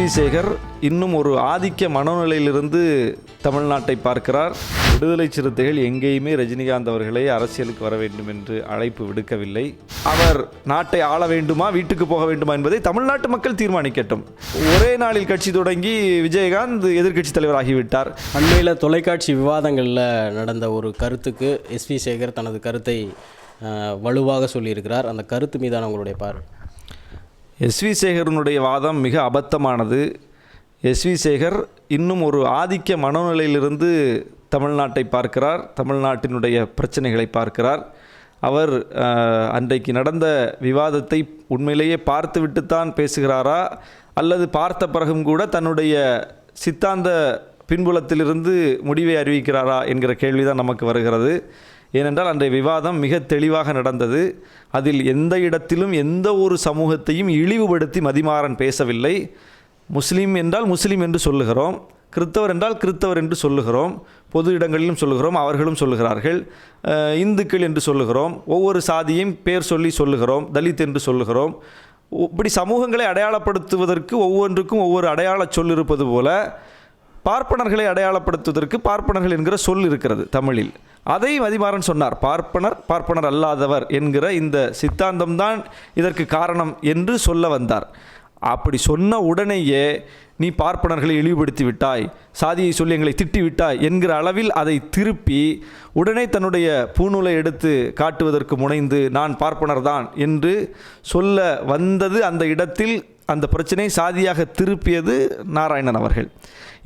S Sekar இன்னும் ஒரு ஆதிக்க மனநிலையிலிருந்து தமிழ்நாட்டை பார்க்கிறார். விடுதலை சிறுத்தைகள் எங்கேயுமே ரஜினிகாந்த் அவர்களை அரசியலுக்கு வர வேண்டும் என்று அழைப்பு விடுக்கவில்லை. அவர் நாட்டை ஆள வேண்டுமா வீட்டுக்கு போக வேண்டுமா என்பதை தமிழ்நாட்டு மக்கள் தீர்மானிக்கட்டும். ஒரே நாளில் கட்சி தொடங்கி விஜயகாந்த் எதிர்க்கட்சி தலைவராகிவிட்டார் அண்மையில் தொலைக்காட்சி விவாதங்களில் நடந்த ஒரு கருத்துக்கு எஸ்வி சேகர் தனது கருத்தை வலுவாக சொல்லியிருக்கிறார். அந்த கருத்து மீதான உங்களுடைய பார்வை? எஸ் வி சேகரனுடைய வாதம் மிக அபத்தமானது. எஸ் வி சேகர் இன்னும் ஒரு ஆதிக்க மனோநிலையிலிருந்து தமிழ்நாட்டை பார்க்கிறார் தமிழ்நாட்டினுடைய பிரச்சனைகளை பார்க்கிறார். அவர் அன்றைக்கு நடந்த விவாதத்தை உண்மையிலேயே பார்த்துவிட்டுத்தான் பேசுகிறாரா? அல்லது பார்த்த பிறகும் கூட தன்னுடைய சித்தாந்த பின்புலத்திலிருந்து முடிவை அறிவிக்கிறாரா? என்கிற கேள்விதான் நமக்கு வருகிறது. ஏனென்றால் அன்றைய விவாதம் மிக தெளிவாக நடந்தது. அதில் எந்த இடத்திலும் எந்த ஒரு சமூகத்தையும் இழிவுபடுத்தி மதிமாறன் பேசவில்லை. முஸ்லீம் என்றால் முஸ்லீம் என்று சொல்லுகிறோம். கிறித்தவர் என்றால் கிறித்தவர் என்று சொல்லுகிறோம். பொது இடங்களிலும் சொல்லுகிறோம் அவர்களும் சொல்லுகிறார்கள். இந்துக்கள் என்று சொல்லுகிறோம். ஒவ்வொரு சாதியையும் பேர் சொல்லி சொல்லுகிறோம் தலித் என்று சொல்லுகிறோம். இப்படி சமூகங்களை அடையாளப்படுத்துவதற்கு ஒவ்வொன்றுக்கும் ஒவ்வொரு அடையாள சொல் இருப்பது போல பார்ப்பனர்களை அடையாளப்படுத்துவதற்கு பார்ப்பனர்கள் என்கிற சொல் இருக்கிறது தமிழில். அதை மதிமாறன் சொன்னார் பார்ப்பனர் பார்ப்பனர் அல்லாதவர் என்கிற இந்த சித்தாந்தம்தான் இதற்கு காரணம் என்று சொல்ல வந்தார். அப்படி சொன்ன உடனேயே நீ பார்ப்பனர்களை இழிவுபடுத்தி விட்டாய் சாதியை சொல்லி எங்களை திட்டி விட்டாய் என்கிற அளவில் அதை திருப்பி உடனே தன்னுடைய பூநூலை எடுத்து காட்டுவதற்கு முனைந்து நான் பார்ப்பனர் தான் என்று சொல்ல வந்தது அந்த இடத்தில் அந்த பிரச்சனை சாதியாக திருப்பியது நாராயணன் அவர்கள்.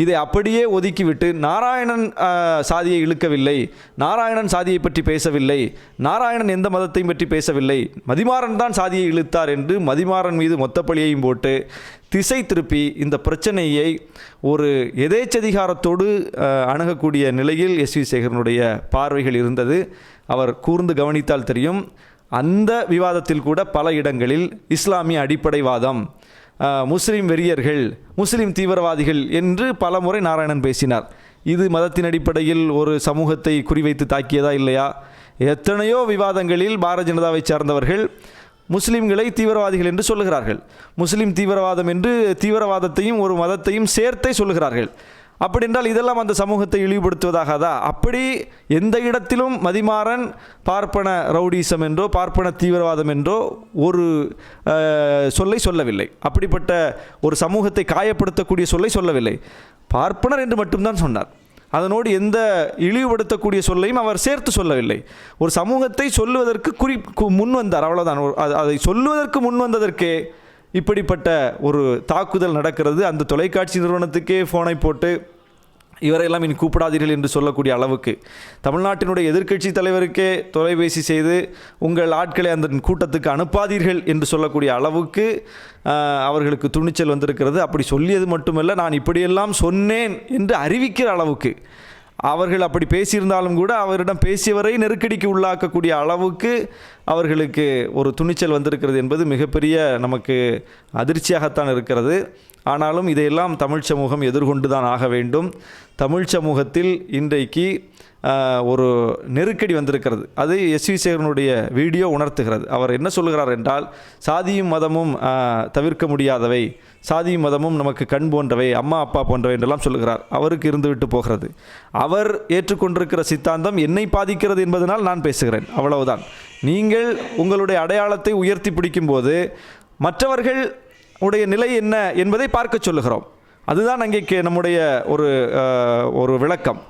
இதை அப்படியே ஒதுக்கிவிட்டு நாராயணன் சாதியை இழுக்கவில்லை நாராயணன் சாதியை பற்றி பேசவில்லை நாராயணன் எந்த மதத்தையும் பற்றி பேசவில்லை மதிமாறன் தான் சாதியை இழுத்தார் என்று மதிமாறன் மீது மொத்தப்பழியையும் போட்டு திசை திருப்பி இந்த பிரச்சனையை ஒரு எதேச்சதிகாரத்தோடு அணுகக்கூடிய நிலையில் எஸ் வி சேகரனுடைய பார்வைகள் இருந்தது. அவர் கூர்ந்து கவனித்தால் தெரியும். அந்த விவாதத்தில் கூட பல இடங்களில் இஸ்லாமிய அடிப்படைவாதம் முஸ்லீம் வெறியர்கள் முஸ்லீம் தீவிரவாதிகள் என்று பல முறை நாராயணன் பேசினார். இது மதத்தின் அடிப்படையில் ஒரு சமூகத்தை குறிவைத்து தாக்கியதா இல்லையா? எத்தனையோ விவாதங்களில் பாரதிய ஜனதாவை சார்ந்தவர்கள் முஸ்லீம்களை தீவிரவாதிகள் என்று சொல்லுகிறார்கள். முஸ்லீம் தீவிரவாதம் என்று தீவிரவாதத்தையும் ஒரு மதத்தையும் சேர்த்தே சொல்லுகிறார்கள். அப்படி என்றால் இதெல்லாம் அந்த சமூகத்தை இழிவுபடுத்துவதாகாதா? அப்படி எந்த இடத்திலும் மதிமாறன் பார்ப்பன ரவுடிசம் என்றோ பார்ப்பன தீவிரவாதம் என்றோ ஒரு சொல்லை சொல்லவில்லை. அப்படிப்பட்ட ஒரு சமூகத்தை காயப்படுத்தக்கூடிய சொல்லை சொல்லவில்லை. பார்ப்பனர் என்று மட்டும்தான் சொன்னார். அதனோடு எந்த இழிவுபடுத்தக்கூடிய சொல்லையும் அவர் சேர்த்து சொல்லவில்லை. ஒரு சமூகத்தை சொல்லுவதற்கு குறி முன் வந்தார். அவ்வளோதான் அது- அதை சொல்லுவதற்கு முன் வந்ததற்கே இப்படிப்பட்ட ஒரு தாக்குதல் நடக்கிறது. அந்த தொலைக்காட்சி நிறுவனத்துக்கே ஃபோனை போட்டு இவரையெல்லாம் இனி கூப்பிடாதீர்கள் என்று சொல்லக்கூடிய அளவுக்கு. தமிழ்நாட்டினுடைய எதிர்க்கட்சி தலைவருக்கே தொலைபேசி செய்து உங்கள் ஆட்களை அந்த கூட்டத்துக்கு அனுப்பாதீர்கள் என்று சொல்லக்கூடிய அளவுக்கு அவர்களுக்கு துணிச்சல் வந்திருக்கிறது. அப்படி சொல்லியது மட்டுமல்ல நான் இப்படியெல்லாம் சொன்னேன் என்று அறிவிக்கிற அளவுக்கு. அவர்கள் அப்படி பேசியிருந்தாலும் கூட அவரிடம் பேசியவரை நெருக்கடிக்கு உள்ளாக்கக்கூடிய அளவுக்கு அவர்களுக்கு ஒரு துணிச்சல் வந்திருக்கிறது என்பது மிகப்பெரிய நமக்கு அதிர்ச்சியாகத்தான் இருக்கிறது. ஆனாலும் இதையெல்லாம் தமிழ் சமூகம் எதிர்கொண்டு தான் ஆக வேண்டும். தமிழ் சமூகத்தில் இன்றைக்கு ஒரு நெருக்கடி வந்திருக்கிறது. அது எஸ் வி சேகரனுடைய வீடியோ உணர்த்துகிறது. அவர் என்ன சொல்லுகிறார் என்றால் சாதியும் மதமும் தவிர்க்க முடியாதவை. சாதியும் மதமும் நமக்கு கண் போன்றவை அம்மா அப்பா போன்றவை என்றெல்லாம் சொல்லுகிறார். அவருக்கு இருந்துவிட்டு போகிறது. அவர் ஏற்றுக்கொண்டிருக்கிற சித்தாந்தம் என்னை பாதிக்கிறது என்பதனால் நான் பேசுகிறேன். அவ்வளவுதான். நீங்கள் உங்களுடைய அடையாளத்தை உயர்த்தி பிடிக்கும்போது மற்றவர்கள் உடைய நிலை என்ன என்பதை பார்க்க சொல்லுகிறோம். அதுதான் அங்கே நம்முடைய ஒரு ஒரு விளக்கம்.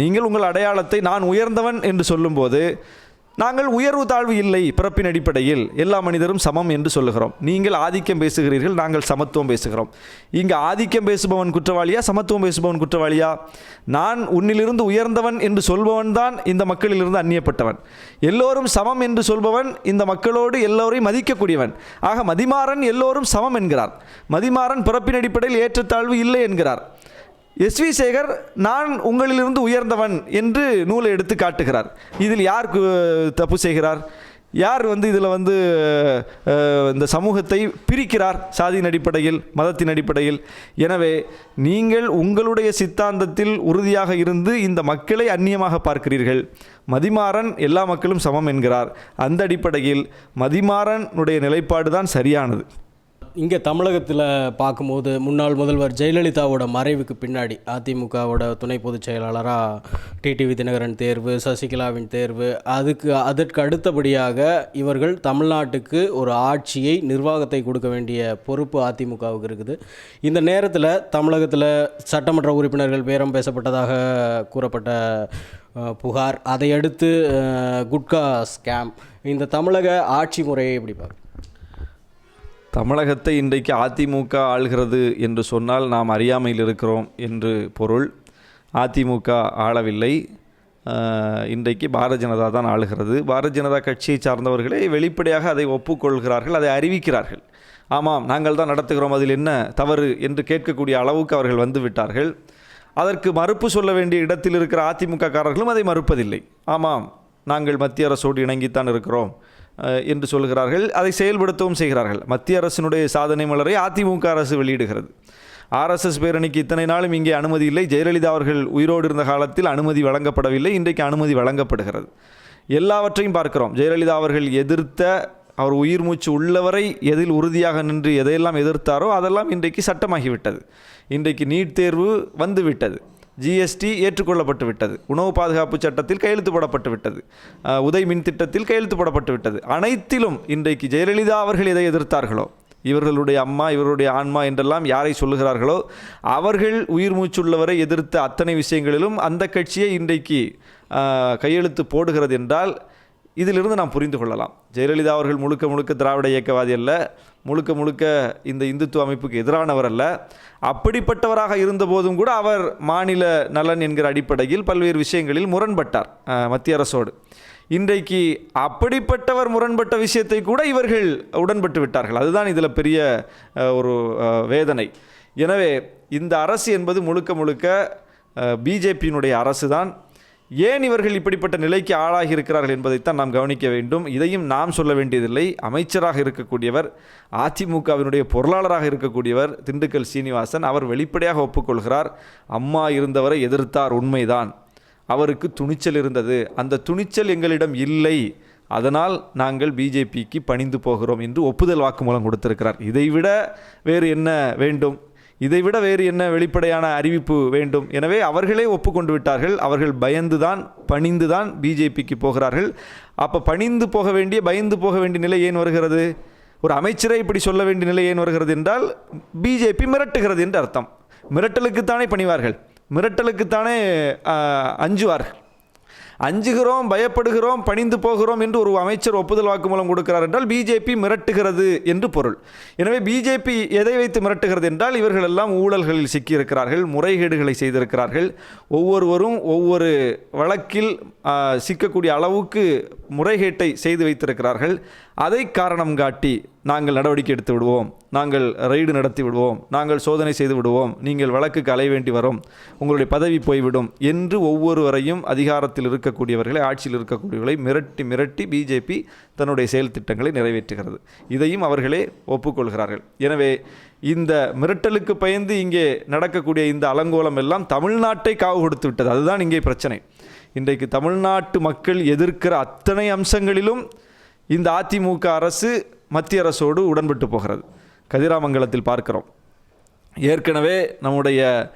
நீங்கள் உங்கள் அடையாளத்தை நான் உயர்ந்தவன் என்று சொல்லும்போது நாங்கள் உயர்வு தாழ்வு இல்லை பிறப்பின் அடிப்படையில். எல்லா மனிதரும் சமம் என்று சொல்லுகிறோம். நீங்கள் ஆதிக்கம் பேசுகிறீர்கள் நாங்கள் சமத்துவம் பேசுகிறோம். இங்கு ஆதிக்கம் பேசுபவன் குற்றவாளியா சமத்துவம் பேசுபவன் குற்றவாளியா? நான் உன்னிலிருந்து உயர்ந்தவன் என்று சொல்பவன் தான் இந்த மக்களிலிருந்து அந்நியப்பட்டவன். எல்லோரும் சமம் என்று சொல்பவன் இந்த மக்களோடு எல்லோரையும் மதிக்கக்கூடியவன். ஆக மதிமாறன் எல்லோரும் சமம் என்கிறார். மதிமாறன் பிறப்பின் அடிப்படையில் ஏற்றத்தாழ்வு இல்லை என்கிறார். எஸ் வி சேகர் நான் உங்களிலிருந்து உயர்ந்தவன் என்று நூலை எடுத்து காட்டுகிறார். இதில் யார் கு- தப்பு செய்கிறார்? யார் வந்து இதில் வந்து இந்த சமூகத்தை பிரிக்கிறார் சாதியின் அடிப்படையில் மதத்தின் அடிப்படையில்? எனவே நீங்கள் உங்களுடைய சித்தாந்தத்தில் உறுதியாக இருந்து இந்த மக்களை அந்நியமாக பார்க்கிறீர்கள். மதிமாறன் எல்லா மக்களும் சமம் என்கிறார். அந்த அடிப்படையில் மதிமாறனுடைய நிலைப்பாடு தான் சரியானது. இங்கே தமிழகத்தில் பார்க்கும்போது முன்னாள் முதல்வர் ஜெயலலிதாவோட மறைவுக்கு பின்னாடி அதிமுகவோட துணை பொதுச் செயலாளராக டிடிவி தினகரன் தேர்வு சசிகலாவின் தேர்வு அதுக்கு அதற்கு அடுத்தபடியாக இவர்கள் தமிழ்நாட்டுக்கு ஒரு ஆட்சியை நிர்வாகத்தை கொடுக்க வேண்டிய பொறுப்பு அதிமுகவுக்கு இருக்குது. இந்த நேரத்தில் தமிழகத்தில் சட்டமன்ற உறுப்பினர்கள் பேரம் பேசப்பட்டதாக கூறப்பட்ட புகார். அதையடுத்து குட்கா ஸ்கேம். இந்த தமிழக ஆட்சி முறையை எப்படி பார்க்க தமிழகத்தை இன்றைக்கு அதிமுக ஆள்கிறது என்று சொன்னால் நாம் அறியாமையில் இருக்கிறோம் என்று பொருள். அதிமுக ஆளவில்லை. இன்றைக்கு பாரதிய ஜனதா தான் ஆளுகிறது. பாரதிய ஜனதா கட்சியை சார்ந்தவர்களே வெளிப்படையாக அதை ஒப்புக்கொள்கிறார்கள் அதை அறிவிக்கிறார்கள். ஆமாம் நாங்கள் தான் நடத்துகிறோம் அதில் என்ன தவறு என்று கேட்கக்கூடிய அளவுக்கு அவர்கள் வந்து விட்டார்கள். அதற்கு மறுப்பு சொல்ல வேண்டிய இடத்தில் இருக்கிற அதிமுக காரர்களும் அதை மறுப்பதில்லை. ஆமாம் நாங்கள் மத்திய அரசோடு இணங்கித்தான் இருக்கிறோம். என்று சொல்கிறார்கள் அதை செயல்படுத்தவும் செய்கிறார்கள். மத்திய அரசினுடைய சாதனை மலரை அதிமுக அரசு வெளியிடுகிறது. ஆர்எஸ்எஸ் பேரணிக்கு இத்தனை நாளும் இங்கே அனுமதி இல்லை. ஜெயலலிதா அவர்கள் உயிரோடு இருந்த காலத்தில் அனுமதி வழங்கப்படவில்லை. இன்றைக்கு அனுமதி வழங்கப்படுகிறது. எல்லாவற்றையும் பார்க்கிறோம். ஜெயலலிதா அவர்கள் எதிர்த்த அவர் உயிர் மூச்சு உள்ளவரை எதில் உறுதியாக நின்று எதையெல்லாம் எதிர்த்தாரோ அதெல்லாம் இன்றைக்கு சட்டமாகிவிட்டது. இன்றைக்கு நீட் தேர்வு வந்துவிட்டது. ஜிஎஸ்டி ஏற்றுக்கொள்ளப்பட்டு விட்டது உணவு பாதுகாப்பு சட்டத்தில் கையெழுத்து போடப்பட்டு விட்டது உதய் மின் திட்டத்தில் கையெழுத்து போடப்பட்டு விட்டது அனைத்திலும் இன்றைக்கு ஜெயலலிதா அவர்கள் எதை எதிர்த்தார்களோ இவர்களுடைய அம்மா இவருடைய ஆன்மா என்றெல்லாம் யாரை சொல்லுகிறார்களோ அவர்கள் உயிர் மூச்சுள்ளவரை எதிர்த்த அத்தனை விஷயங்களிலும் அந்த கட்சியை இன்றைக்கு கையெழுத்து போடுகிறது என்றால் இதிலிருந்து நாம் புரிந்து கொள்ளலாம். ஜெயலலிதா அவர்கள் முழுக்க முழுக்க திராவிட இயக்கவாதி அல்ல முழுக்க முழுக்க இந்த இந்துத்துவ அமைப்புக்கு எதிரானவர் அல்ல. அப்படிப்பட்டவராக இருந்தபோதும் கூட அவர் மாநில நலன் என்கிற அடிப்படையில் பல்வேறு விஷயங்களில் முரண்பட்டார் மத்திய அரசோடு. இன்றைக்கு அப்படிப்பட்டவர் முரண்பட்ட விஷயத்தை கூட இவர்கள் உடன்பட்டு விட்டார்கள். அதுதான் இதில் பெரிய ஒரு வேதனை. எனவே இந்த அரசு என்பது முழுக்க முழுக்க பிஜேபியினுடைய அரசு தான் ஏன் இவர்கள் இப்படிப்பட்ட நிலைக்கு ஆளாகி இருக்கிறார்கள் என்பதைத்தான் நாம் கவனிக்க வேண்டும். இதையும் நாம் சொல்ல வேண்டியதில்லை. அமைச்சராக இருக்கக்கூடியவர் அதிமுகவினுடைய பொருளாளராக இருக்கக்கூடியவர் திண்டுக்கல் சீனிவாசன் அவர் வெளிப்படையாக ஒப்புக்கொள்கிறார் அம்மா இருந்தவரை எதிர்த்தார் உண்மைதான். அவருக்கு துணிச்சல் இருந்தது. அந்த துணிச்சல் எங்களிடம் இல்லை. அதனால் நாங்கள் பிஜேபிக்கு பணிந்து போகிறோம் என்று ஒப்புதல் வாக்குமூலம் கொடுத்திருக்கிறார். இதைவிட வேறு என்ன வேண்டும்? இதைவிட வேறு என்ன வெளிப்படையான அறிவிப்பு வேண்டும்? எனவே அவர்களே ஒப்புக்கொண்டு விட்டார்கள் அவர்கள் பயந்துதான் பணிந்துதான் பிஜேபிக்கு போகிறார்கள். அப்போ பணிந்து போக வேண்டிய பயந்து போக வேண்டிய நிலை ஏன் வருகிறது? ஒரு அமைச்சரை இப்படி சொல்ல வேண்டிய நிலை ஏன் வருகிறது என்றால் பிஜேபி மிரட்டுகிறது என்று அர்த்தம். மிரட்டலுக்குத்தானே பணிவார்கள். மிரட்டலுக்குத்தானே அஞ்சுவார்கள். அஞ்சுகிறோம் பயப்படுகிறோம் பணிந்து போகிறோம் என்று ஒரு அமைச்சர் ஒப்புதல் வாக்குமூலம் கொடுக்கிறார் என்றால் பிஜேபி மிரட்டுகிறது என்று பொருள். எனவே பிஜேபி எதை வைத்து மிரட்டுகிறது என்றால் இவர்கள் எல்லாம் ஊழல்களில் சிக்கியிருக்கிறார்கள் முறைகேடுகளை செய்திருக்கிறார்கள். ஒவ்வொருவரும் ஒவ்வொரு வழக்கில் சிக்கக்கூடிய அளவுக்கு முறைகேட்டை செய்து வைத்திருக்கிறார்கள். அதை காரணம் காட்டி நாங்கள் நடவடிக்கை எடுத்து விடுவோம். நாங்கள் ரெய்டு நடத்தி விடுவோம். நாங்கள் சோதனை செய்து விடுவோம். நீங்கள் வழக்குக்கு அலைய வேண்டி வரும். உங்களுடைய பதவி போய்விடும் என்று ஒவ்வொருவரையும் அதிகாரத்தில் இருக்கக்கூடியவர்களை ஆட்சியில் இருக்கக்கூடியவர்களை மிரட்டி மிரட்டி பிஜேபி தன்னுடைய செயல் திட்டங்களை நிறைவேற்றுகிறது. இதையும் அவர்களே ஒப்புக்கொள்கிறார்கள். எனவே இந்த மிரட்டலுக்கு பயந்து இங்கே நடக்கக்கூடிய இந்த அலங்கோலம் எல்லாம் தமிழ்நாட்டை காவு கொடுத்து விட்டது. அதுதான் இங்கே பிரச்சனை. இன்றைக்கு தமிழ்நாட்டு மக்கள் எதிர்க்கிற அத்தனை அம்சங்களிலும் இந்த அதிமுக அரசு மத்திய அரசோடு உடன்பட்டு போகிறது. கதிராமங்கலத்தில் பார்க்கிறோம். ஏற்கனவே நம்முடைய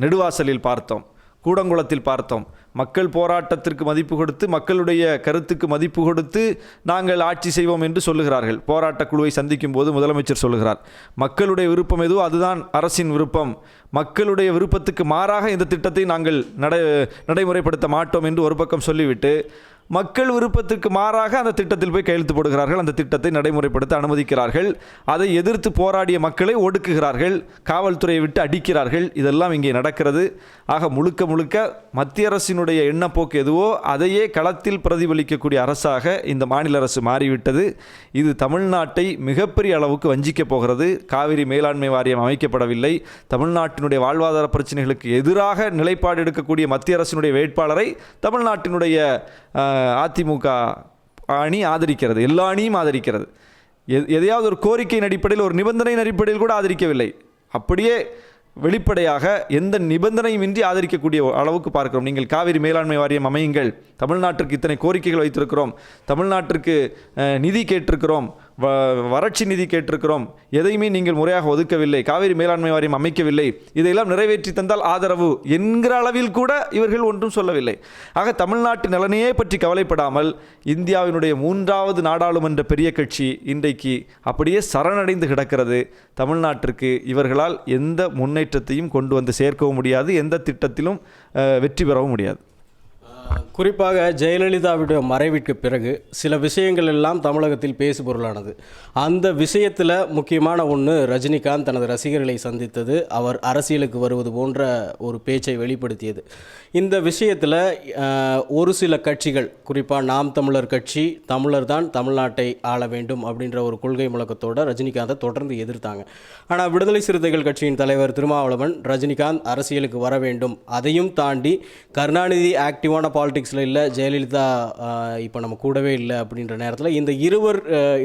நெடுவாசலில் பார்த்தோம். கூடங்குளத்தில் பார்த்தோம். மக்கள் போராட்டத்திற்கு மதிப்பு கொடுத்து மக்களுடைய கருத்துக்கு மதிப்பு கொடுத்து நாங்கள் ஆட்சி செய்வோம் என்று சொல்லுகிறார்கள். போராட்டக் குழுவை சந்திக்கும் போது முதலமைச்சர் சொல்லுகிறார். மக்களுடைய விருப்பம் எதுவோ அதுதான் அரசின் விருப்பம். மக்களுடைய விருப்பத்துக்கு மாறாக இந்த திட்டத்தை நாங்கள் நடை நடைமுறைப்படுத்த மாட்டோம் என்று ஒரு பக்கம் சொல்லிவிட்டு மக்கள் விருப்பத்திற்கு மாறாக அந்த திட்டத்தில் போய் கையெழுத்து போடுகிறார்கள். அந்த திட்டத்தை நடைமுறைப்படுத்த அனுமதிக்கிறார்கள். அதை எதிர்த்து போராடிய மக்களை ஒடுக்குகிறார்கள். காவல்துறையை விட்டு அடிக்கிறார்கள். இதெல்லாம் இங்கே நடக்கிறது. ஆக முழுக்க முழுக்க மத்திய அரசினுடைய எண்ணப்போக்கு எதுவோ அதையே களத்தில் பிரதிபலிக்கக்கூடிய அரசாக இந்த மாநில அரசு மாறிவிட்டது. இது தமிழ்நாட்டை மிகப்பெரிய அளவுக்கு வஞ்சிக்கப் போகிறது. காவிரி மேலாண்மை வாரியம் அமைக்கப்படவில்லை. தமிழ்நாட்டினுடைய வாழ்வாதார பிரச்சனைகளுக்கு எதிராக நிலைப்பாடு எடுக்கக்கூடிய மத்திய அரசினுடைய வேட்பாளரை தமிழ்நாட்டினுடைய அதிமுக அணி ஆதரிக்கிறது. எல்லா அணியும் ஆதரிக்கிறது. எதையாவது ஒரு கோரிக்கையின் அடிப்படையில் ஒரு நிபந்தனையின் அடிப்படையில் கூட ஆதரிக்கவில்லை. அப்படியே வெளிப்படையாக எந்த நிபந்தனையும் இன்றி ஆதரிக்கக்கூடிய அளவுக்கு பார்க்கிறோம். நீங்கள் காவிரி மேலாண்மை வாரியம் அமையுங்கள். தமிழ்நாட்டிற்கு இத்தனை கோரிக்கைகள் வைத்திருக்கிறோம். தமிழ்நாட்டிற்கு நிதி கேட்டிருக்கிறோம். வ வறட்சி நிதி கேட்டிருக்கிறோம். எதையுமே நீங்கள் முறையாக ஒதுக்கவில்லை. காவிரி மேலாண்மை வாரியம் அமைக்கவில்லை. இதையெல்லாம் நிறைவேற்றி தந்தால் ஆதரவு என்கிற அளவில் கூட இவர்கள் ஒன்றும் சொல்லவில்லை. ஆக தமிழ்நாட்டு நலனையே பற்றி கவலைப்படாமல் இந்தியாவினுடைய மூன்றாவது நாடாளுமன்ற பெரிய கட்சி இன்றைக்கு அப்படியே சரணடைந்து கிடக்கிறது. தமிழ்நாட்டிற்கு இவர்களால் எந்த முன்னேற்றத்தையும் கொண்டு வந்து சேர்க்கவும் முடியாது. எந்த திட்டத்திலும் வெற்றி பெறவும் முடியாது. குறிப்பாக ஜெயலலிதாவுடைய மறைவிற்கு பிறகு சில விஷயங்கள் எல்லாம் தமிழகத்தில் பேசு பொருளானது. அந்த விஷயத்தில் முக்கியமான ஒன்று ரஜினிகாந்த் தனது ரசிகர்களை சந்தித்தது அவர் அரசியலுக்கு வருவது போன்ற ஒரு பேச்சை வெளிப்படுத்தியது. இந்த விஷயத்தில் ஒரு சில கட்சிகள் குறிப்பாக நாம் தமிழர் கட்சி தமிழர் தான் தமிழ்நாட்டை ஆள வேண்டும் அப்படின்ற ஒரு கொள்கை முழக்கத்தோட ரஜினிகாந்தை தொடர்ந்து எதிர்த்தாங்க. ஆனால் விடுதலை சிறுத்தைகள் கட்சியின் தலைவர் திருமாவளவன் ரஜினிகாந்த் அரசியலுக்கு வர வேண்டும் அதையும் தாண்டி கருணாநிதி ஆக்டிவான பாலிடிக்ஸில் இல்லை ஜெயலலிதா இப்போ நம்ம கூடவே இல்லை அப்படின்ற நேரத்தில் இந்த இருவர்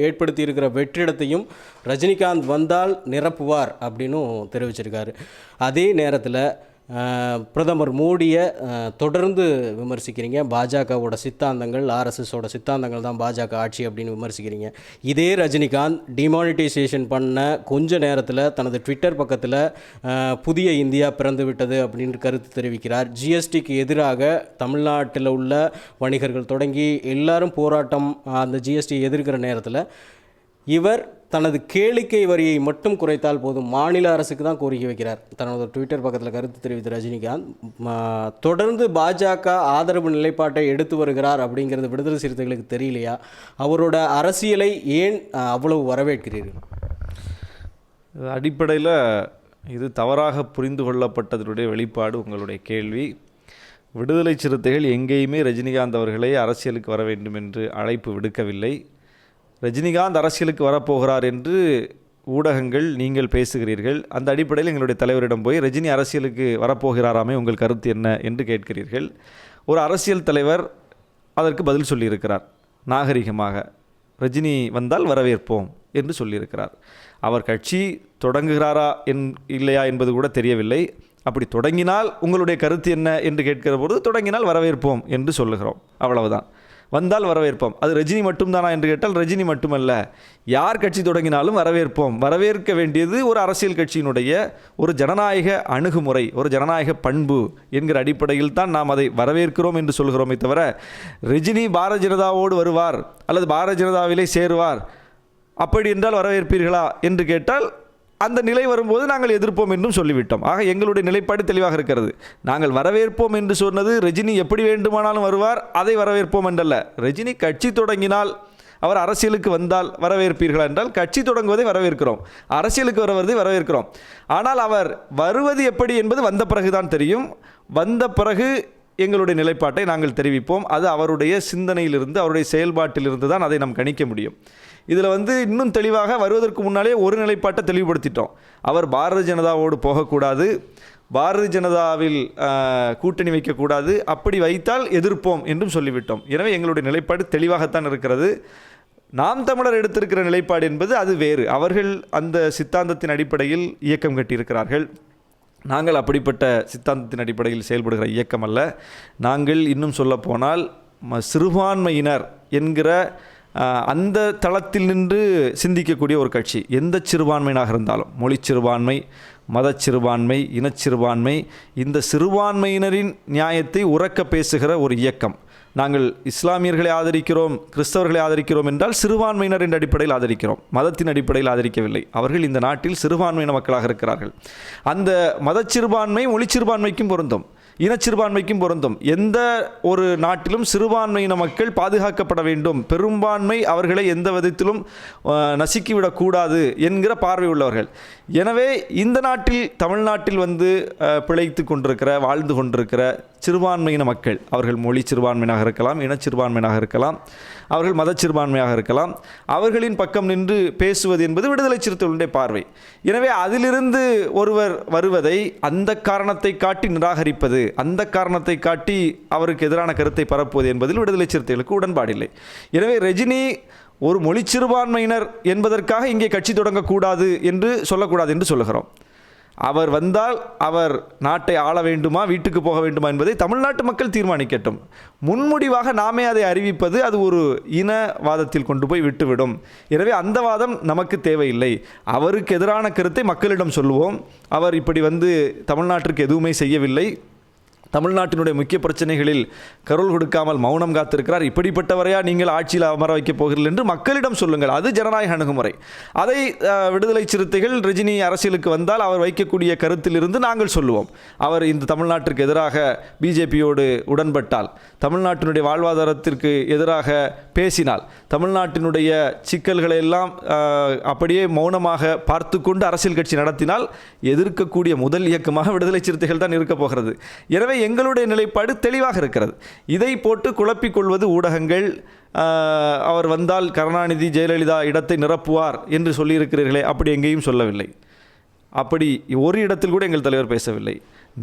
ஏற்படுத்தி இருக்கிற வெற்றிடத்தையும் ரஜினிகாந்த் வந்தால் நிரப்புவார் அப்படின்னும் தெரிவிச்சிருக்காரு. அதே நேரத்தில் பிரதமர் மோடியை தொடர்ந்து விமர்சிக்கிறீங்க. பாஜகவோட சித்தாந்தங்கள் ஆர்எஸ்எஸோட சித்தாந்தங்கள் தான் பாஜக ஆட்சி அப்படின்னு விமர்சிக்கிறீங்க. இதே ரஜினிகாந்த் டிமானிட்டைசேஷன் பண்ண கொஞ்ச நேரத்தில் தனது ட்விட்டர் பக்கத்தில் புதிய இந்தியா பிறந்து விட்டது அப்படின்னு கருத்து தெரிவிக்கிறார். ஜிஎஸ்டிக்கு எதிராக தமிழ்நாட்டில் உள்ள வணிகர்கள் தொடங்கி எல்லாரும் போராட்டம் அந்த ஜிஎஸ்டி எதிர்க்கிற நேரத்தில் இவர் தனது கேளிக்கை வரியை மட்டும் குறைத்தால் போதும். மாநில அரசுக்கு தான் கோரிக்கை வைக்கிறார். தனது ட்விட்டர் பக்கத்தில் கருத்து தெரிவித்த ரஜினிகாந்த் தொடர்ந்து பாஜக ஆதரவு நிலைப்பாட்டை எடுத்து வருகிறார் அப்படிங்கிறது விடுதலை சிறுத்தைகளுக்கு தெரியலையா? அவரோட அரசியலை ஏன் அவ்வளவு வரவேற்கிறீர்கள்? அடிப்படையில் இது தவறாக புரிந்து கொள்ளப்பட்டதனுடைய வெளிப்பாடு உங்களுடைய கேள்வி. விடுதலை சிறுத்தைகள் எங்கேயுமே ரஜினிகாந்த் அவர்களை அரசியலுக்கு வர வேண்டும் என்று அழைப்பு விடுக்கவில்லை. ரஜினிகாந்த் அரசியலுக்கு வரப்போகிறார் என்று ஊடகங்கள் நீங்கள் பேசுகிறீர்கள். அந்த அடிப்படையில் எங்களுடைய தலைவரிடம் போய் ரஜினி அரசியலுக்கு வரப்போகிறாராமே உங்கள் கருத்து என்ன? என்று கேட்கிறீர்கள். ஒரு அரசியல் தலைவர் அதற்கு பதில் சொல்லியிருக்கிறார். நாகரிகமாக ரஜினி வந்தால் வரவேற்போம் என்று சொல்லியிருக்கிறார். அவர் கட்சி தொடங்குகிறாரா என் இல்லையா என்பது கூட தெரியவில்லை. அப்படி தொடங்கினால் உங்களுடைய கருத்து என்ன? என்று கேட்கிற பொழுது தொடங்கினால் வரவேற்போம் என்று சொல்லுகிறோம். அவ்வளவுதான். வந்தால் வரவேற்போம். அது ரஜினி மட்டும்தானா என்று கேட்டால் ரஜினி மட்டுமல்ல. யார் கட்சி தொடங்கினாலும் வரவேற்போம். வரவேற்க வேண்டியது ஒரு அரசியல் கட்சியினுடைய ஒரு ஜனநாயக அணுகுமுறை ஒரு ஜனநாயக பண்பு என்கிற அடிப்படையில் தான் நாம் அதை வரவேற்கிறோம் என்று சொல்கிறோமே தவிர ரஜினி பாரதிய ஜனதாவோடு வருவார் அல்லது பாரதிய ஜனதாவிலே சேருவார். அப்படி என்றால் வரவேற்பீர்களா என்று கேட்டால் அந்த நிலை வரும்போது நாங்கள் எதிர்ப்போம் என்றும் சொல்லிவிட்டோம். ஆக எங்களுடைய நிலைப்பாடு தெளிவாக இருக்கிறது. நாங்கள் வரவேற்போம் என்று சொன்னது ரஜினி எப்படி வேண்டுமானாலும் வருவார் அதை வரவேற்போம் என்றல்ல. ரஜினி கட்சி தொடங்கினால் அவர் அரசியலுக்கு வந்தால் வரவேற்பீர்களா என்றால் கட்சி தொடங்குவதை வரவேற்கிறோம். அரசியலுக்கு வருவதை வரவேற்கிறோம். ஆனால் அவர் வருவது எப்படி என்பது வந்த பிறகுதான் தெரியும். வந்த பிறகு எங்களுடைய நிலைப்பாட்டை நாங்கள் தெரிவிப்போம். அது அவருடைய சிந்தனையிலிருந்து அவருடைய செயல்பாட்டிலிருந்து தான் அதை நாம் கணிக்க முடியும். இதில் வந்து இன்னும் தெளிவாக வருவதற்கு முன்னாலே ஒரு நிலைப்பாட்டை தெளிவுபடுத்திட்டோம். அவர் பாரதிய ஜனதாவோடு போகக்கூடாது பாரதிய ஜனதாவில் கூட்டணி வைக்கக்கூடாது அப்படி வைத்தால் எதிர்ப்போம் என்றும் சொல்லிவிட்டோம். எனவே எங்களுடைய நிலைப்பாடு தெளிவாகத்தான் இருக்கிறது. நாம் தமிழர் எடுத்திருக்கிற நிலைப்பாடு என்பது அது வேறு. அவர்கள் அந்த சித்தாந்தத்தின் அடிப்படையில் இயக்கம் கட்டியிருக்கிறார்கள். நாங்கள் அப்படிப்பட்ட சித்தாந்தத்தின் அடிப்படையில் செயல்படுகிற இயக்கம் அல்ல. நாங்கள் இன்னும் சொல்லப்போனால் ம- சிறுபான்மையினர் என்கிற அந்த தளத்தில் நின்று சிந்திக்கக்கூடிய ஒரு கட்சி எந்த சிறுபான்மையினாக இருந்தாலும் மொழி சிறுபான்மை மத சிறுபான்மை இனச்சிறுபான்மை இந்த சிறுபான்மையினரின் நியாயத்தை உறக்க பேசுகிற ஒரு இயக்கம். நாங்கள் இஸ்லாமியர்களை ஆதரிக்கிறோம் கிறிஸ்தவர்களை ஆதரிக்கிறோம் என்றால் சிறுபான்மையினர் என்ற அடிப்படையில் ஆதரிக்கிறோம். மதத்தின் அடிப்படையில் ஆதரிக்கவில்லை. அவர்கள் இந்த நாட்டில் சிறுபான்மையின மக்களாக இருக்கிறார்கள். அந்த மதச் சிறுபான்மை மொழி சிறுபான்மைக்கும் பொருந்தும். இனச்சிறுபான்மைக்கும் பொருந்தும். எந்த ஒரு நாட்டிலும் சிறுபான்மையின மக்கள் பாதுகாக்கப்பட வேண்டும். பெரும்பான்மை அவர்களை எந்த விதத்திலும் நசுக்கிவிடக்கூடாது என்கிற பார்வை உள்ளவர்கள். எனவே இந்த நாட்டில் தமிழ்நாட்டில் வந்து பிழைத்து கொண்டிருக்கிற வாழ்ந்து கொண்டிருக்கிற சிறுபான்மையின மக்கள் அவர்கள் மொழி சிறுபான்மையினாக இருக்கலாம் இனச்சிறுபான்மையினாக இருக்கலாம் அவர்கள் மத சிறுபான்மையாக இருக்கலாம் அவர்களின் பக்கம் நின்று பேசுவது என்பது விடுதலை சிறுத்தைகளுடைய பார்வை. எனவே அதிலிருந்து ஒருவர் வருவதை அந்த காரணத்தை காட்டி நிராகரிப்பது அந்த காரணத்தை காட்டி அவருக்கு எதிரான கருத்தை பரப்புவது என்பதில் விடுதலை சிறுத்தைகளுக்கு உடன்பாடில்லை. எனவே ரஜினி ஒரு மொழி சிறுபான்மையினர் என்பதற்காக இங்கே கட்சி தொடங்கக்கூடாது என்று சொல்லக்கூடாது என்று சொல்லுகிறோம். அவர் வந்தால் அவர் நாட்டை ஆள வேண்டுமா வீட்டுக்கு போக வேண்டுமா என்பதை தமிழ்நாட்டு மக்கள் தீர்மானிக்கட்டும். முன்முடிவாக நாமே அதை அறிவிப்பது அது ஒரு இனவாதத்தில் கொண்டு போய் விட்டுவிடும். எனவே அந்த வாதம் நமக்கு தேவையில்லை. அவருக்கு எதிரான கருத்தை மக்களிடம் சொல்லுவோம். அவர் இப்படி வந்து தமிழ்நாட்டிற்கு எதுவுமே செய்யவில்லை. தமிழ்நாட்டினுடைய முக்கிய பிரச்சனைகளில் கருள் கொடுக்காமல் மௌனம் காத்திருக்கிறார். இப்படிப்பட்டவரையா நீங்கள் ஆட்சியில் அமர வைக்கப் போகிறீர்கள் என்று மக்களிடம் சொல்லுங்கள். அது ஜனநாயக அணுகுமுறை. அதை விடுதலை சிறுத்தைகள் ரஜினி அரசியலுக்கு வந்தால் அவர் வைக்கக்கூடிய கருத்திலிருந்து நாங்கள் சொல்லுவோம். அவர் இந்த தமிழ்நாட்டிற்கு எதிராக பிஜேபியோடு உடன்பட்டால் தமிழ்நாட்டினுடைய வாழ்வாதாரத்திற்கு எதிராக பேசினால் தமிழ்நாட்டினுடைய சிக்கல்களை எல்லாம் அப்படியே மௌனமாக பார்த்து கொண்டு அரசியல் கட்சி நடத்தினால் எதிர்க்கக்கூடிய முதல் இயக்கமாக விடுதலை சிறுத்தைகள் தான் இருக்கப் போகிறது எனவே எங்களுடைய நிலைப்பாடு தெளிவாக இருக்கிறது. இதை போட்டு குழப்பிக் கொள்வது ஊடகங்கள் அவர் வந்தால் கருணாநிதி ஜெயலலிதா இடத்தை நிரப்புவார் என்று சொல்லியிருக்கிறீர்களே அப்படி எங்கேயும் சொல்லவில்லை. அப்படி ஒரு இடத்தில் கூட எங்கள் தலைவர் பேசவில்லை.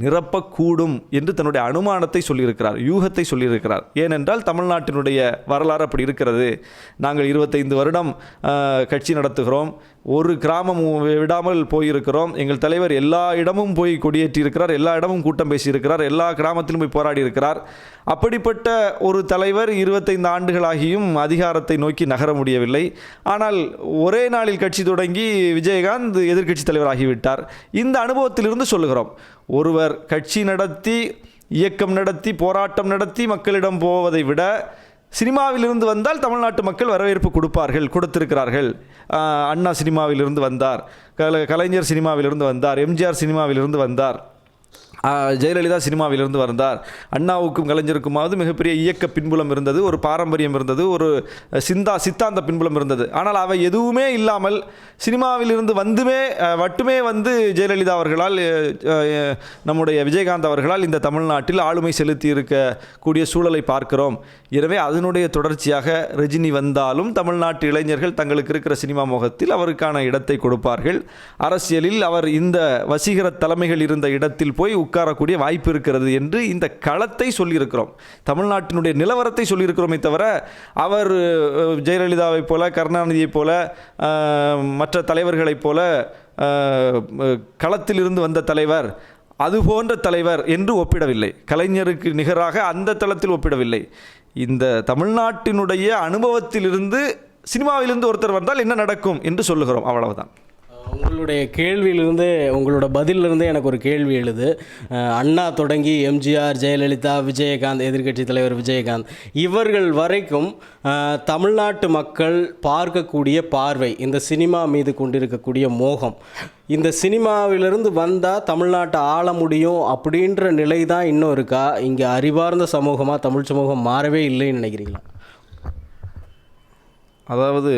நிரப்பக்கூடும் என்று தன்னுடைய அனுமானத்தை சொல்லியிருக்கிறார் யூகத்தை சொல்லியிருக்கிறார். ஏனென்றால் தமிழ்நாட்டினுடைய வரலாறு அப்படி இருக்கிறது. நாங்கள் இருபத்தைந்து வருடம் கட்சி நடத்துகிறோம். ஒரு கிராமம் விடாமல் போயிருக்கிறோம். எங்கள் தலைவர் எல்லா இடமும் போய் கொடியேற்றி இருக்கிறார் எல்லா இடமும் கூட்டம் பேசியிருக்கிறார் எல்லா கிராமத்திலும் போய் போராடி இருக்கிறார் அப்படிப்பட்ட ஒரு தலைவர் இருபத்தைந்து ஆண்டுகளாகியும் அதிகாரத்தை நோக்கி நகர முடியவில்லை. ஆனால் ஒரே நாளில் கட்சி தொடங்கி விஜயகாந்த் எதிர்க்கட்சி தலைவராகிவிட்டார். இந்த அனுபவத்திலிருந்து சொல்லுகிறோம். ஒருவர் கட்சி நடத்தி இயக்கம் நடத்தி போராட்டம் நடத்தி மக்களிடம் போவதை விட சினிமாவிலிருந்து வந்தால் தமிழ்நாட்டு மக்கள் வரவேற்பு கொடுப்பார்கள் கொடுத்திருக்கிறார்கள். அண்ணா சினிமாவிலிருந்து வந்தார். கல கலைஞர் சினிமாவிலிருந்து வந்தார். எம்ஜிஆர் சினிமாவிலிருந்து வந்தார். ஜெயலலிதா சினிமாவிலிருந்து வந்தார். அண்ணாவுக்கும் கலைஞருக்குமாவது மிகப்பெரிய இயக்க பின்புலம் இருந்தது ஒரு பாரம்பரியம் இருந்தது ஒரு சிந்தா சித்தாந்த பின்புலம் இருந்தது. ஆனால் அவை எதுவுமே இல்லாமல் சினிமாவிலிருந்து வந்துமே மட்டுமே வந்து ஜெயலலிதா அவர்களால் நம்முடைய விஜயகாந்த் அவர்களால் இந்த தமிழ்நாட்டில் ஆளுமை செலுத்தி இருக்கக்கூடிய சூழலை பார்க்கிறோம். எனவே அதனுடைய தொடர்ச்சியாக ரஜினி வந்தாலும் தமிழ்நாட்டு இளைஞர்கள் தங்களுக்கு இருக்கிற சினிமா முகத்தில் அவருக்கான இடத்தை கொடுப்பார்கள். அரசியலில் அவர் இந்த வசீகர தலைமைகள் இருந்த இடத்தில் போய் உட்காரக்கூடிய வாய்ப்பு இருக்கிறது என்று இந்த களத்தை சொல்லியிருக்கிறோம். தமிழ்நாட்டினுடைய நிலவரத்தை சொல்லியிருக்கிறோமே தவிர அவர் ஜெயலலிதாவைப் போல கருணாநிதியைப் போல மற்ற தலைவர்களைப் போல களத்திலிருந்து வந்த தலைவர் அது போன்ற தலைவர் என்று ஒப்பிடவில்லை. கலைஞருக்கு நிகராக அந்த தளத்தில் ஒப்பிடவில்லை. இந்த தமிழ்நாட்டினுடைய அனுபவத்திலிருந்து சினிமாவிலிருந்து ஒருத்தர் வந்தால் என்ன நடக்கும் என்று சொல்லுகிறோம். அவ்வளவுதான். உங்களுடைய கேள்வியிலிருந்து உங்களோட பதிலிருந்து எனக்கு ஒரு கேள்வி எழுது. அண்ணா தொடங்கி எம்ஜிஆர் ஜெயலலிதா விஜயகாந்த் எதிர்க்கட்சி தலைவர் விஜயகாந்த். இவர்கள் வரைக்கும் தமிழ்நாட்டு மக்கள் பார்க்கக்கூடிய பார்வை இந்த சினிமா மீது கொண்டிருக்கக்கூடிய மோகம். இந்த சினிமாவிலிருந்து வந்தால் தமிழ்நாட்டை ஆள முடியும் அப்படின்ற நிலை தான் இன்னும் இருக்கா? இங்கே அறிவார்ந்த சமூகமாக தமிழ் சமூகம் மாறவே இல்லைன்னு நினைக்கிறீங்களா? அதாவது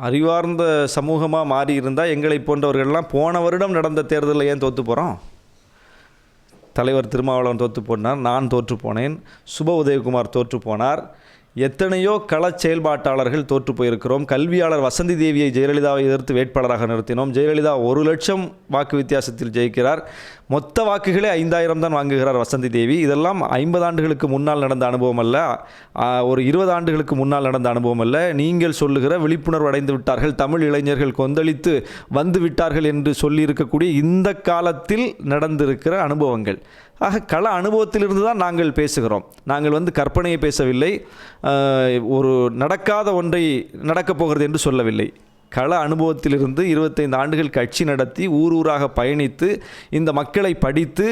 அறிவார்ந்த சமூகமாக மாறி இருந்தால் எங்களை போன்றவர்கள்லாம் போன வருடம் நடந்த தேர்தலில் ஏன் தோற்று போகிறோம் தலைவர் திருமாவளவன் தோற்று போனார் நான் தோற்று போனேன் சுப உதயகுமார் தோற்று போனார் எத்தனையோ கள செயல்பாட்டாளர்கள் தோற்று போயிருக்கிறோம் கல்வியாளர் வசந்தி தேவியை ஜெயலலிதாவை எதிர்த்து வேட்பாளராக நிறுத்தினோம் ஜெயலலிதா ஒரு லட்சம் வாக்கு வித்தியாசத்தில் ஜெயிக்கிறார் மொத்த வாக்குகளே ஐந்தாயிரம் தான் வாங்குகிறார் வசந்தி தேவி. இதெல்லாம் ஐம்பது ஆண்டுகளுக்கு முன்னால் நடந்த அனுபவம் அல்ல. ஒரு இருபது ஆண்டுகளுக்கு முன்னால் நடந்த அனுபவம் அல்ல. நீங்கள் சொல்லுகிற விழிப்புணர்வு அடைந்து விட்டார்கள். தமிழ் இளைஞர்கள் கொந்தளித்து வந்து விட்டார்கள் என்று சொல்லியிருக்கக்கூடிய இந்த காலத்தில் நடந்திருக்கிற அனுபவங்கள். ஆக கள அனுபவத்திலிருந்து தான் நாங்கள் பேசுகிறோம். நாங்கள் வந்து கற்பனையை பேசவில்லை. ஒரு நடக்காத ஒன்றை நடக்கப் போகிறது என்று சொல்லவில்லை. கள அனுபவத்திலிருந்து இருபத்தைந்து ஆண்டுகள் கட்சி நடத்தி ஊர் ஊராக பயணித்து இந்த மக்களை படித்து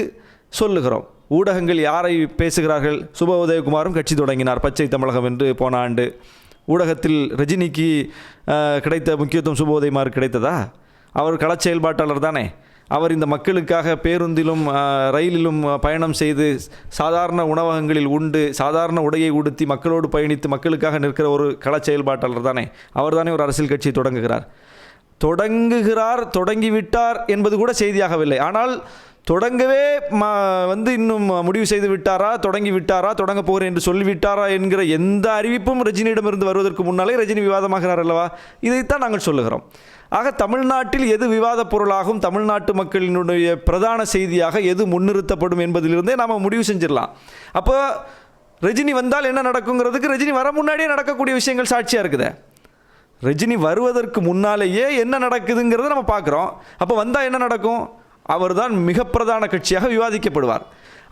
சொல்லுகிறோம். ஊடகங்கள் யாரை பேசுகிறார்கள்? சுப உதயகுமாரும் கட்சி தொடங்கினார். பச்சை தமிழகம் என்று போன ஆண்டு. ஊடகத்தில் ரஜினிக்கு கிடைத்த முக்கியத்துவம் சுப உதயகுமார் கிடைத்ததா? அவர் கள செயல்பாட்டாளர் தானே. அவர் இந்த மக்களுக்காக பேருந்திலும் ரயிலிலும் பயணம் செய்து சாதாரண உணவகங்களில் உண்டு சாதாரண உடையை உடுத்தி மக்களோடு பயணித்து மக்களுக்காக நிற்கிற ஒரு கள செயல்பாட்டாளர் தானே. அவர் தானே ஒரு அரசியல் கட்சியை தொடங்குகிறார். தொடங்குகிறார் தொடங்கிவிட்டார் என்பது கூட செய்தியாகவில்லை. ஆனால் தொடங்கவே வந்து இன்னும் முடிவு செய்து விட்டாரா தொடங்கி விட்டாரா தொடங்க போகிறேன் என்று சொல்லிவிட்டாரா என்கிற எந்த அறிவிப்பும் ரஜினியிடமிருந்து வருவதற்கு முன்னாலே ரஜினி விவாதமாகிறார் அல்லவா? இதைத்தான் நாங்கள் சொல்லுகிறோம். ஆக தமிழ்நாட்டில் எது விவாத பொருளாகும் தமிழ்நாட்டு மக்களினுடைய பிரதான செய்தியாக எது முன்னிறுத்தப்படும் என்பதிலிருந்தே நாம் முடிவு செஞ்சிடலாம். அப்போ ரஜினி வந்தால் என்ன நடக்குங்கிறதுக்கு ரஜினி வர முன்னாடியே நடக்கக்கூடிய விஷயங்கள் சாட்சியாக இருக்குது. ரஜினி வருவதற்கு முன்னாலேயே என்ன நடக்குதுங்கிறத நம்ம பார்க்குறோம். அப்போ வந்தால் என்ன நடக்கும்? அவர்தான் மிக பிரதான கட்சியாக விவாதிக்கப்படுவார்.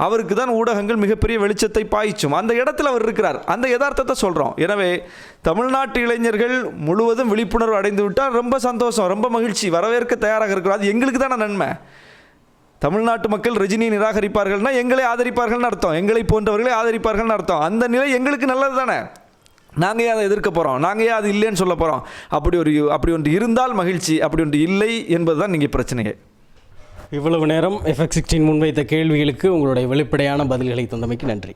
அவருக்கு தான் ஊடகங்கள் மிகப்பெரிய வெளிச்சத்தை பாய்ச்சும். அந்த இடத்துல அவர் இருக்கிறார். அந்த யதார்த்தத்தை சொல்கிறோம் எனவே தமிழ்நாட்டு இளைஞர்கள் முழுவதும் விழிப்புணர்வு அடைந்து விட்டால் ரொம்ப சந்தோஷம் ரொம்ப மகிழ்ச்சி வரவேற்க தயாராக இருக்கிறோம். அது எங்களுக்கு தானே நன்மை. தமிழ்நாட்டு மக்கள் ரஜினியை நிராகரிப்பார்கள்னா எங்களை ஆதரிப்பார்கள்னு அர்த்தம். எங்களை போன்றவர்களை ஆதரிப்பார்கள்னு அர்த்தம். அந்த நிலை எங்களுக்கு நல்லது தானே. நாங்கள் ஏன் அதை எதிர்க்க போகிறோம் நாங்கள் ஏன் அது இல்லைன்னு சொல்ல போகிறோம் அப்படி ஒரு அப்படி ஒன்று இருந்தால் மகிழ்ச்சி அப்படி ஒன்று இல்லை என்பது தான் நீங்கள் பிரச்சனையே. இவ்வளவு நேரம் எஃப்எக்ஸ் சிக்ஸ்டீன் முன்வைத்த கேள்விகளுக்கு உங்களுடைய வெளிப்படையான பதில்களை தந்தமைக்கு நன்றி.